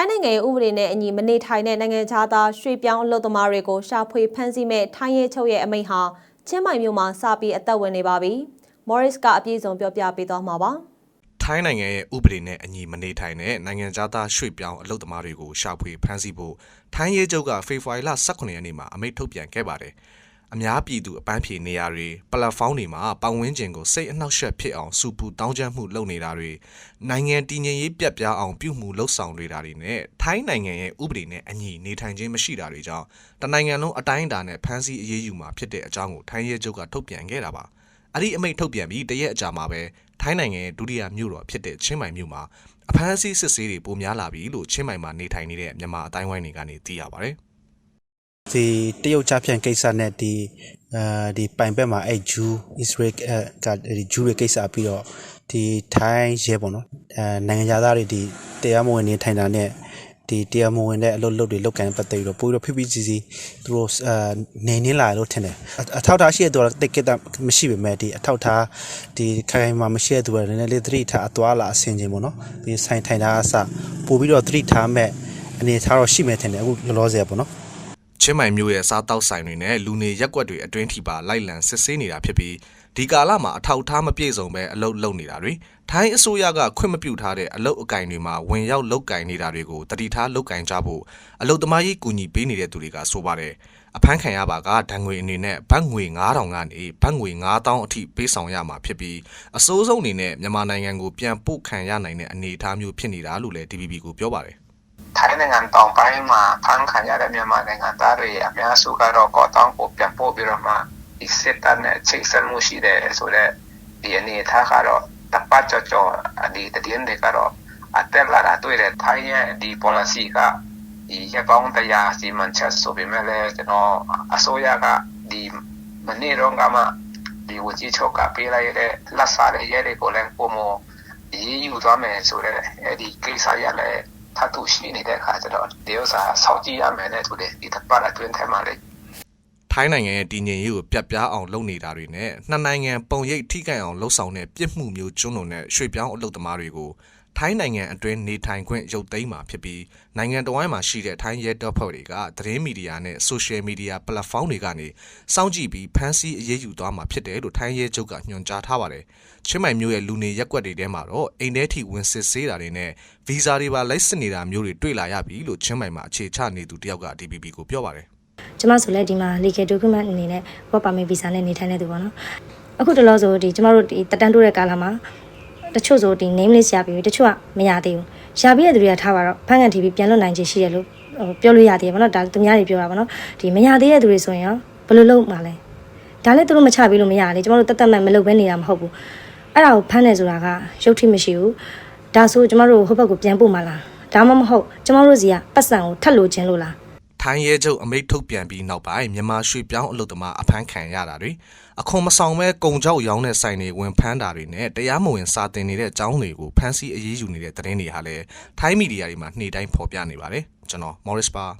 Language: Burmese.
ထိုင်းနိုင်ငံရဲ့ဥပဒေနဲ့အညီမနေထိုင်တဲ့နိုင်ငံခြားသားရွှေ့ပြောင်းအလုပ်သမားတွေကိုရှာဖွေဖမ်းဆီးမဲ့ထိုင်းရဲချုပ်ရဲ့အမိန့်ဟာချင်းမိုင်မြို့မှာစပြီးအသက်ဝင်နေပါပြီ။ Morris ကအပြည့်စုံပြောပြပေးသွားမှာပါ။ထိုင်းနိုင်ငံရဲ့ဥပဒေနဲ့အညီမနေထိုင်တဲ့နိုင်ငံသားရွှေ့ပြောင်းအလုပ်သမားတွေကိုရှာဖွေဖမ်းဆီးဖို့ထိုင်းရဲချုပ်ကဖေဖော်ဝါရီလ18ရက်နေ့မှာအမိန့်ထုတ်ပြန်ခဲ့ပါတယ်။ အများပြည်သူအပန်းဖြေနေရာတွေပလက်ဖောင်းတွေမှာပတ်ဝန်းကျင်ကိုစိတ်အနှောက်အယှက်ဖြစ်အောင်စူပူတောင်းကျမ်းမှုလုပ်နေတာတွေနိုင်ငံတည်ငြိမ်ရေးပြတ်ပြားအောင်ပြုမှုလှုပ်ဆောင်နေတာတွေနဲ့ထိုင်းနိုင်ငံရဲ့ဥပဒေနဲ့အညီနေထိုင်ခြင်းမရှိတာတွေကြောင့်တနိုင်ငံလုံးအတိုင်းအတာနဲ့ဖမ်းဆီးအရေးယူမှာဖြစ်တဲ့အကြောင်းကိုထိုင်းရဲချုပ်ကထုတ်ပြန်ခဲ့တာပါ။အဲ့ဒီအမိန့်ထုတ်ပြန်ပြီးတရက်အကြာမှာပဲထိုင်းနိုင်ငံရဲ့ဒုတိယမြို့တော်ဖြစ်တဲ့ချင်းမိုင်မြို့မှာအဖမ်းအဆီးစစ်ဆေးတွေပိုများလာပြီလို့ချင်းမိုင်မှာနေထိုင်နေတဲ့မြန်မာအတိုင်းဝိုင်းတွေကနေသိရပါတယ်။ ဒီတရုတ်ချဖြန့်ကိစ္စနဲ့ဒီအဲဒီပိုင်ဘက်မှာအဲဂျူး Israel ကဒီဂျူးရဲ့ကိစ္စပြီးတော့ဒီထိုင်းရဲပေါ့နော်အဲနိုင်ငံသားတွေဒီတရားမဝင်နေထိုင်တာနဲ့ဒီတရားမဝင်တဲ့အလုပ်လုပ်တွေလုပ်ကိုင်ပတ်သက်ပြီးတော့ပိုပြီးတော့ဖိဖိစီစီသူတို့အဲနေနေလာလို့ထင်တယ်အထောက်ထားရှိတဲ့သူကတိတ်ကိတမရှိပေမဲ့ဒီအထောက်ထားဒီခိုင်မှာမရှိတဲ့သူကလည်းလည်းသတိထားအသွားလာအဆင်ခြင်းပေါ့နော်ဒီဆိုင်ထိုင်တာအစပို့ပြီးတော့သတိထားမဲ့အနေထားတော့ရှိမယ်ထင်တယ်အခုလောလောဆယ်ပေါ့နော် ချင်းမိုင်မျိုးရဲ့စားတောက်ဆိုင်တွေနဲ့လူနေရက်ကွက်တွေအတွင်းထိပါလိုက်လံစစ်ဆေးနေတာဖြစ်ပြီးဒီကာလမှာအထောက်ထားမပြည့်စုံပဲအလုပ်လုပ်နေတာတွေထိုင်းအစိုးရကခွင့်မပြုထားတဲ့အလုပ်အကင်တွေမှာဝင်ရောက်လုပ်ကင်နေတာတွေကိုတတိထားလုပ်ကင်ကြဖို့အလုပ်သမားရေးကူညီပေးနေတဲ့သူတွေကဆိုပါတယ်အဖမ်းခံရပါကဒဏ်ငွေအနေနဲ့ဘတ်ငွေ9000ကနေဘတ်ငွေ9000အထိပေးဆောင်ရမှာဖြစ်ပြီးအစိုးဆုံးအနေနဲ့မြန်မာနိုင်ငံကိုပြန်ပို့ခံရနိုင်တဲ့အနေအထားမျိုးဖြစ်နေတာလို့လည်း DPP ကိုပြောပါတယ် ထိုင်းနိုင်ငံတောင်ပိုင်းမှာဖမ်းခံရတဲ့မြန်မာနိုင်ငံသားတွေအများစုကတော့ကော့တောင်းကိုပြန်ပို့ပြီးတော့မှဒီစစ်တပ်နဲ့ချိတ်ဆက်မှုရှိတယ်ဆိုတော့ဒီအနေအထားကတော့တပတ်ကြော်ကြော်ဒီတည်င်းတွေကတော့အတက်လာတာတွေ့တယ်ထိုင်းရဲ့ဒီ policy ကဒီရပောင်းတရားစီမံချက်ဆိုပေမဲ့လည်းကျွန်တော်အစိုးရကဒီမနေ့တော့ကမှဒီဝကြီးချုပ်ကပေးလိုက်တဲ့လက်စားတဲ့ရဲတွေကိုလည်းပုံမရေးယူသွားမယ်ဆိုတော့အဲဒီကိစ္စရလည်း ထပ်တူရှိနေတဲ့အခါကျတော့ဒီဥစ္စာစောင့်ကြည့်ရမယ်နဲ့ဆိုတဲ့ဒီတစ်ပတ်အတွင်းထဲမှာလေထိုင်းနိုင်ငံရဲ့တည်ငြိမ်ရေးကိုပြတ်ပြားအောင်လုပ်နေတာတွေနဲ့နှစ်နိုင်ငံပုံရိပ်ထိခိုက်အောင်လှုံ့ဆော်တဲ့ပြစ်မှုမျိုးကျွန်းလွန်တဲ့ရွှေ့ပြောင်းအလုပ်သမားတွေကို ထိုင်းနိုင်ငံအတွင်းနေထိုင်ခွင့်ရုပ်သိမ်းမှာဖြစ်ပြီးနိုင်ငံတော်ဝန်မှာရှိတဲ့ထိုင်းရဲတပ်ဖွဲ့တွေကသတင်းမီဒီယာနဲ့ဆိုရှယ်မီဒီယာပလက်ဖောင်းတွေကနေစောင့်ကြည့်ပြီးဖမ်းဆီးအရေးယူသွားမှာဖြစ်တယ်လို့ထိုင်းရဲချုပ်ကညွှန်ကြားထားပါတယ်။ချင်းမိုင်မျိုးရဲ့လူနေရက်ကွက်တွေထဲမှာတော့အိမ်ထဲထိဝင်စစ်ဆေးတာတွေနဲ့ဗီဇာတွေပါလိုက်စစ်နေတာမျိုးတွေတွေ့လာရပြီလို့ချင်းမိုင်မှာအခြေချနေသူတယောက်က DPP ကိုပြောပါတယ်။ကျမဆိုလည်းဒီမှာ legal document အနေနဲ့ work permit visa နဲ့နေထိုင်နေသူပေါ့နော်အခုတလောဆိုဒီကျမတို့ဒီတက်တန်းတိုးတဲ့ကာလမှာ တချို့ဆိုဒီ name list ရပြီးတချို့ကမရသေးဘူးရပြီးတဲ့သူတွေကထားပါတော့ဖန်ကန် TV ပြန်လွတ်နိုင်ခြင်းရှိတယ်လို့ဟိုပြောလို့ရသေးတယ်ပေါ့နော်ဒါသူများတွေပြောတာပေါ့နော်ဒီမရသေးတဲ့သူတွေဆိုရင်ရောဘယ်လိုလုပ်မှာလဲဒါလည်းသူတို့မချပေးလို့မရလေကျမတို့တက်တက်မှန်မလုပ်ဘဲနေတာမဟုတ်ဘူးအဲ့ဒါကိုဖမ်းနေဆိုတာကရုပ်ထိမရှိဘူးဒါဆိုကျမတို့ဟိုဘက်ကိုပြန်ပို့မှာလားဒါမှမဟုတ်ကျမတို့စီကပတ်စံကိုထပ်လို့ခြင်းလို့လား ထိုင်းရဲချုပ်အမိန့်ထုတ်ပြန်ပြီးနောက်ပိုင်းမြန်မာရွှေပြောင်းအလုပ်သမားအဖမ်းခံရတာတွေအခွန်မဆောင်ပဲကုံကြောက်ရောင်းတဲ့ဆိုင်တွေဝင်ဖမ်းတာတွေနဲ့တရားမဝင်စာတင်နေတဲ့အကြောင်းတွေကိုဖမ်းဆီးအရေးယူနေတဲ့သတင်းတွေဟာလည်းထိုင်းမီဒီယာတွေမှာနှေးတိုင်းဖော်ပြနေပါတယ်ကျွန်တော် Morris Bar